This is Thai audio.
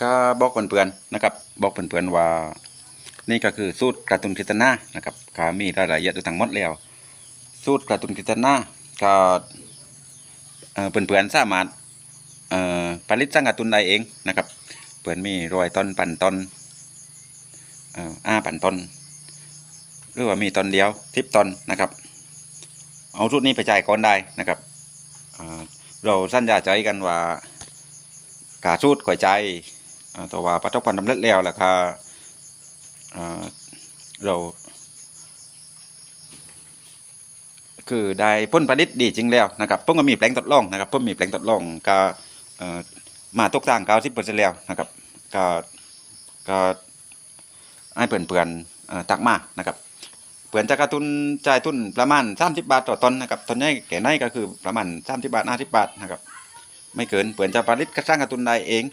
ก็บอกเพื่อนๆนะครับ บอกเพื่อนๆว่า นี่ก็คือสูตรกระตุนคิตนานะครับก็มีรายละเอียดอยู่ทั้งหมดแล้ว สูตรกระตุนคิตนาก็เอ่อเพื่อนๆสามารถผลิตสร้างกระตุนได้เองนะครับเพื่อนมีรอยต้นปั่นต้นอ่าปั่นต้นหรือว่ามีตอนเดียวทิปตอนนะครับ เอาชุดนี้ไปจ่ายก่อนได้นะครับเราสัญญาใจกันว่า กาสูตรข่อยใจ แต่ว่าประสบความสำเร็จแล้วล่ะค่ะเอ่อเรา คือได้พ้นผลิตดีจริงแล้วนะครับผมก็มีแปลงทดลองนะครับผมมีแปลงทดลองก็มาตกทางเก้าสิบเปอร์เซ็นต์แล้วนะครับก็ก็ให้เพื่อนๆเอ่อตักมานะครับเปือนจะกระตุนจ่ายทุนประมาณ30บาทต่อตนนะครับตอนนี้แก่ในก็คือประมาณ30บาท50บาทนะครับไม่เกินเปือนจะผลิตกระสร้างกระตุนได้เอง